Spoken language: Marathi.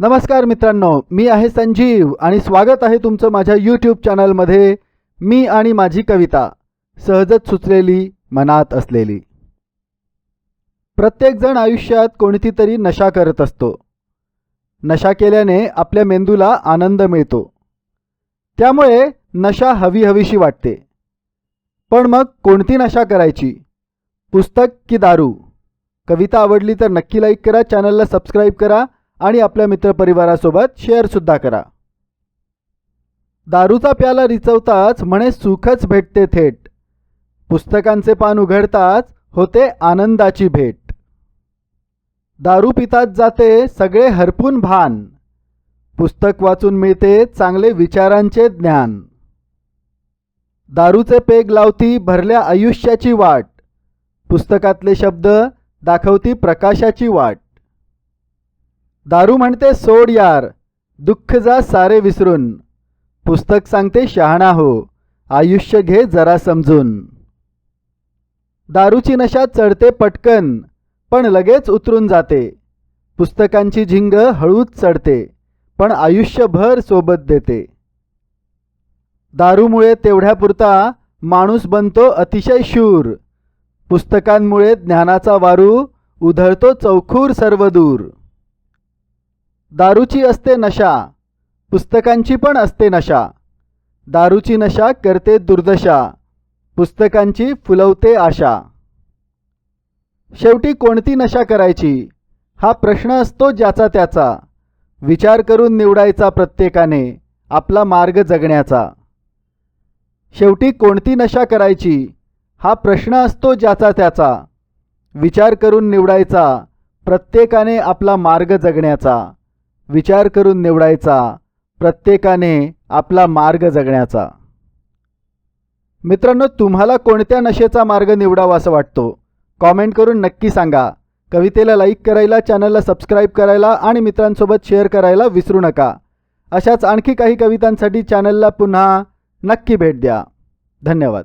नमस्कार मित्रांनो मी आहे संजीव आणि स्वागत आहे तुमचं माझ्या यूट्यूब चॅनलमध्ये मी आणि माझी कविता सहजच सुचलेली मनात असलेली. प्रत्येकजण आयुष्यात कोणती तरी नशा करत असतो. नशा केल्याने आपल्या मेंदूला आनंद मिळतो. त्यामुळे नशा हवी हवीशी वाटते. पण मग कोणती नशा करायची? पुस्तक की दारू? कविता आवडली तर नक्की लाईक करा चॅनलला सबस्क्राईब करा आणि आपल्या मित्रपरिवारासोबत शेअरसुद्धा करा. दारूचा प्याला रिचवताच म्हणे सुखच भेटते थेट. पुस्तकांचे पान उघडताच होते आनंदाची भेट. दारू पितात जाते सगळे हरपून भान. पुस्तक वाचून मिळते चांगले विचारांचे ज्ञान. दारूचे पेग लावती भरल्या आयुष्याची वाट. पुस्तकातले शब्द दाखवती प्रकाशाची वाट. दारू म्हणते सोड यार दुःख जा सारे विसरून. पुस्तक सांगते शहाणा हो आयुष्य घे जरा समजून. दारूची नशा चढते पटकन पण लगेच उतरून जाते. पुस्तकांची झिंग हळूच चढते पण आयुष्यभर सोबत देते. दारूमुळे तेवढ्यापुरता माणूस बनतो अतिशय शूर. पुस्तकांमुळे ज्ञानाचा वारू उधळतो चौखूर सर्वदूर. दारूची असते नशा पुस्तकांची पण असते नशा. दारूची नशा करते दुर्दशा पुस्तकांची फुलवते आशा. शेवटी कोणती नशा करायची? हा प्रश्न असतो ज्याचा त्याचा. विचार करून निवडायचा प्रत्येकाने आपला मार्ग जगण्याचा. शेवटी कोणती नशा करायची? हा प्रश्न असतो ज्याचा त्याचा. विचार करून निवडायचा प्रत्येकाने आपला मार्ग जगण्याचा. विचार करून निवडायचा प्रत्येकाने आपला मार्ग जगण्याचा. मित्रांनो तुम्हाला कोणत्या नशेचा मार्ग निवडावा असं वाटतो? कॉमेंट करून नक्की सांगा. कवितेला लाईक करायला चॅनलला सबस्क्राईब करायला आणि मित्रांसोबत शेअर करायला विसरू नका. अशाच आणखी काही कवितांसाठी चॅनलला पुन्हा नक्की भेट द्या. धन्यवाद.